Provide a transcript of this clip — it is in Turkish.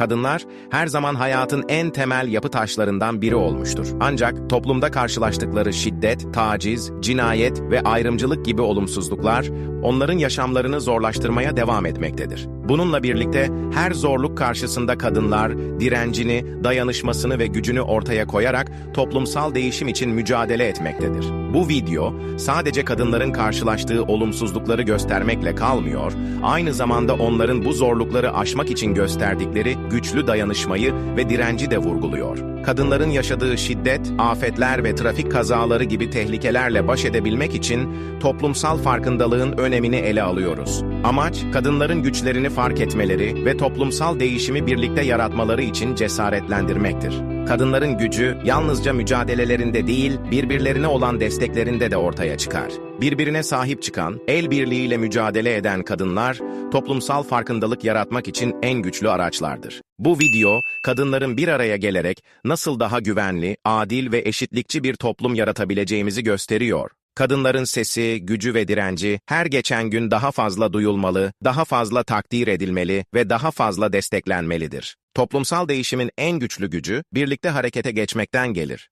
Kadınlar her zaman hayatın en temel yapı taşlarından biri olmuştur. Ancak toplumda karşılaştıkları şiddet, taciz, cinayet ve ayrımcılık gibi olumsuzluklar onların yaşamlarını zorlaştırmaya devam etmektedir. Bununla birlikte her zorluk karşısında kadınlar direncini, dayanışmasını ve gücünü ortaya koyarak toplumsal değişim için mücadele etmektedir. Bu video sadece kadınların karşılaştığı olumsuzlukları göstermekle kalmıyor, aynı zamanda onların bu zorlukları aşmak için gösterdikleri güçlü dayanışmayı ve direnci de vurguluyor. Kadınların yaşadığı şiddet, afetler ve trafik kazaları gibi tehlikelerle baş edebilmek için toplumsal farkındalığın önemini ele alıyoruz. Amaç, kadınların güçlerini fark etmeleri ve toplumsal değişimi birlikte yaratmaları için cesaretlendirmektir. Kadınların gücü yalnızca mücadelelerinde değil, birbirlerine olan desteklerinde de ortaya çıkar. Birbirine sahip çıkan, el birliğiyle mücadele eden kadınlar, toplumsal farkındalık yaratmak için en güçlü araçlardır. Bu video, kadınların bir araya gelerek nasıl daha güvenli, adil ve eşitlikçi bir toplum yaratabileceğimizi gösteriyor. Kadınların sesi, gücü ve direnci her geçen gün daha fazla duyulmalı, daha fazla takdir edilmeli ve daha fazla desteklenmelidir. Toplumsal değişimin en güçlü gücü birlikte harekete geçmekten gelir.